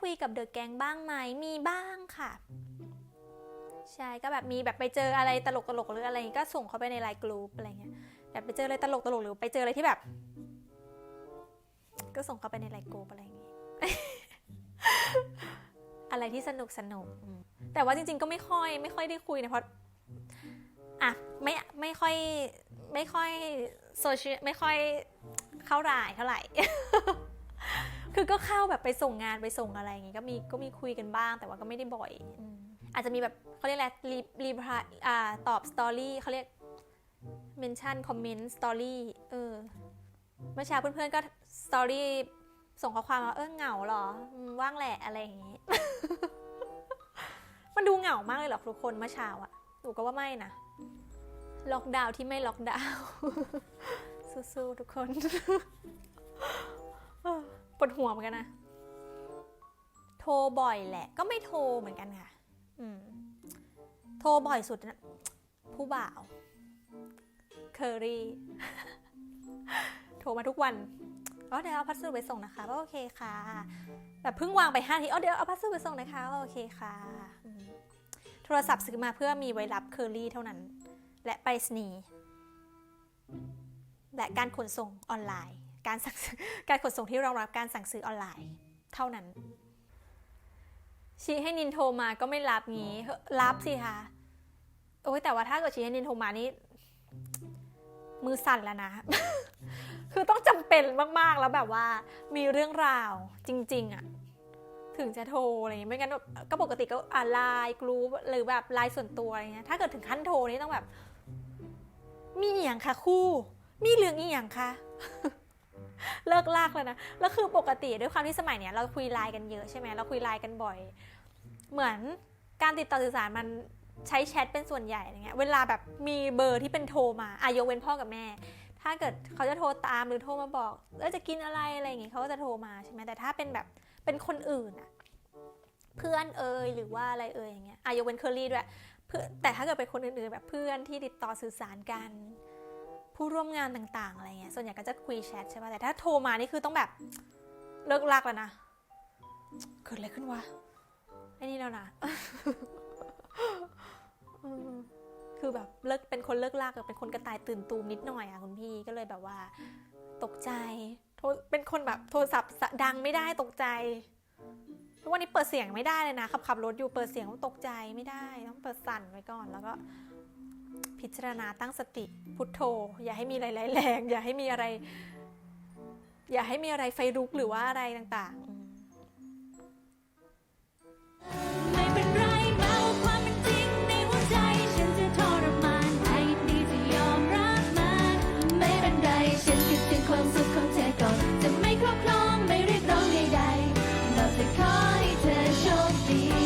คุยกับเดอะแกงบ้างไหมมีบ้างค่ะ ใช่ก็แบบมีแบบไปเจออะไรตลกตลกหรืออะไรนี้ก็ส่งเข้าไปในไลน์กลุ่มอะไรเงี้ยแบบไปเจออะไรตลกตลกหรือไปเจออะไรที่แบบ ก็ส่งเข้าไปในไลน์กลุ่มอะไรอย่างงี้อะไรที่สนุกสนุกแต่ว่าจริง ๆ ก็ไม่ค่อย ไม่ค่อยได้คุยนะเพราะอะไม่ไม่ค่อยไม่ค่อยโซเชียลไม่ค่อยเข้ารายเท่าไหร่ คือก็เข้าแบบไปส่งงานไปส่งอะไรอย่างงี้ก็มีก็มีคุยกันบ้าง แต่ว่าก็ไม่ได้บ่อยอืมอาจจะมีแบบเขาเรียกอะไรรีรีพายอ่าตอบสตอรี่เขาเรียกเมนชั่นคอมเมนต์สตอรี่เออเมื่อเช้าเพื่อนๆก็สตอรี่ส่งข้อความมาเออเหงาเหรออืมว่างแหละอะไรอย่างงี้ มันดูเหงามากเลยเหรอทุกคนเมื่อเช้าอะหนูก็ว่าไม่นะล็อกดาวน์ที่ไม่ล็อกดาวน์สู้ๆทุกคนเออ ปวดหัวเหมือนกันนะ โทรบ่อยแหละ ก็ไม่โทรเหมือนกันค่ะ อืม โทรบ่อยสุดนะ ผู้บ่าว เคอรี่ โทรมาทุกวันอ๋อเดี๋ยวเอาพัสดุไปส่งนะคะก็โอเคค่ะ แบบเพิ่งวางไปห้าทีอ๋อเดี๋ยวเอาพัสดุไปส่งนะคะโอเคค่ะ โทรศัพท์ซื้อมาเพื่อมีไว้รับเคอรี่เท่านั้น และไปรษณีย์และการขนส่งออนไลน์ การสั่งการขนส่งที่รองรับการสั่งซื้อออนไลน์ เท่านั้น ชี้ให้นินโทรมาก็ไม่รับงี้รับสิคะโอ้ยแต่ว่าถ้าเกิดชี้ให้นินโทรมานี่มือสั่นแล้วนะ คือต้องจำเป็นมากๆแล้วแบบว่า มีเรื่องราวจริง ๆอะถึงจะโทรอะไรอย่างเงี้ยไม่งั้นก็ปกติก็อ่านไลน์กรุ๊ปหรือแบบไลน์ส่วนตัวอะไรเงี้ยถ้าเกิดถึงขั้นโทรนี่ต้องแบบ มีอหย่างค่ะคู่ มีเรื่องอีหยังค่ะ เลิกลากเลยนะ แล้วคือปกติด้วยความที่สมัยเนี้ยเราคุยไลน์กันเยอะใช่ไหมเราคุยไลน์กันบ่อย เหมือนการติดต่อสื่อสารมันใช้แชทเป็นส่วนใหญ่อะไรเงี้ย เวลาแบบมีเบอร์ที่เป็นโทรมาอายกเว้นพ่อกับแม่ ถ้าเกิดเขาจะโทรตามหรือโทรมาบอกเออจะกินอะไรอะไรอย่างงี้เขาก็จะโทรมาใช่ไหมแต่ถ้าเป็นแบบเป็นคนอื่นอะเพื่อนเอ่ยหรือว่าอะไรเอ่ยอย่างเงี้ยอายกเว้นเคอรี่ด้วยเพื่อแต่ถ้าเกิดเป็นคนอื่นๆแบบเพื่อนที่ติดต่อสื่อสารกัน ผู้ร่วมงานต่างๆอะไรเงี้ยส่วนใหญ่ก็จะคุยแชทใช่ป่ะแต่ถ้าโทรมานี่คือต้องแบบเลิกลากแล้วนะเกิดอะไรขึ้นวะไอ้นี่แล้วนะคือแบบเลิกเป็นคนเลิกลากกับเป็นคนกระต่ายตื่นตูมนิดหน่อยอะคุณพี่ก็เลยแบบว่า ตกใจโทรเป็นคนแบบโทรศัพท์ดังไม่ได้ตกใจทุกวันนี้เปิดเสียงไม่ได้เลยนะขับขับรถอยู่เปิดเสียงตกใจไม่ได้ต้องเปิดสั่นไว้ก่อนแล้วก็ พิจารณาตั้งสติพุทโธ อย่าให้มีอะไรแรง อย่าให้มีอะไร อย่าให้มีอะไรไฟลุกหรือว่าอะไรต่างๆ